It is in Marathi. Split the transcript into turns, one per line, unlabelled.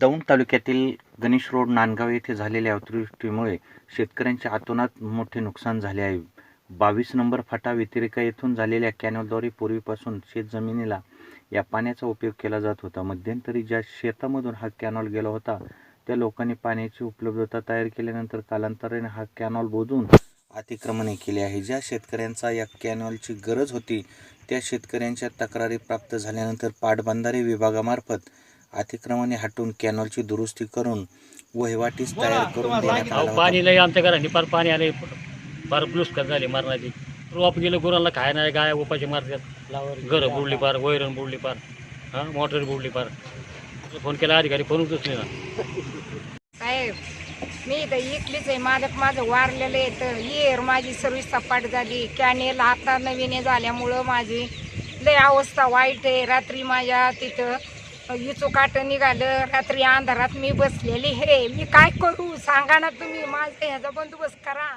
दौंड तालुक्यातील गणेश रोड नांदगाव येथे झालेल्या अतिवृष्टीमुळे शेतकऱ्यांच्या आतोनात मोठे नुकसान झाले आहे. बावीस नंबर फाटा व्यतिरिक्त येथून झालेल्या कॅनलद्वारे पूर्वीपासून शेतजमिनीला या पाण्याचा उपयोग केला जात होता. मध्यंतरी ज्या शेतामधून हा कॅनॉल गेला होता त्या लोकांनी पाण्याची उपलब्धता तयार केल्यानंतर कालांतराने हा कॅनॉल बोधून अतिक्रमणे केली आहे. ज्या शेतकऱ्यांचा या कॅनॉलची गरज होती त्या शेतकऱ्यांच्या तक्रारी प्राप्त झाल्यानंतर पाटबंधारे विभागामार्फत अतिक्रमणे हटवून कॅनॉलची दुरुस्ती करून वहिवाटीस तयार करून देण्यात आला
अहो
होता.
पाणी लय आमच्या घराने फार पाणी आले फार प्लुस्कर झाली मारणाची. रोप गेलं गुरांना खाय नाही गाय उपाशी मारतात. घरं बुडली पार वैरण बुडली पार. हां मोटर बुडली पार. फोन केला अधिकारी फोन उचलले ना.
साहेब मी इथं इकलीच आहे. माझं माझं वारलेलं आहे. तर येर माझी सर्विस सपाट झाली. कॅनेल आता नवीन हे झाल्यामुळं माझी लय अवस्था वाईट आहे. रात्री माझ्या तिथं इचू काट निघालं रात्री अंधारात मी बसलेली. हे मी काय करू? सांगा ना तुम्ही माझा ह्याचा बंदोबस्त करा.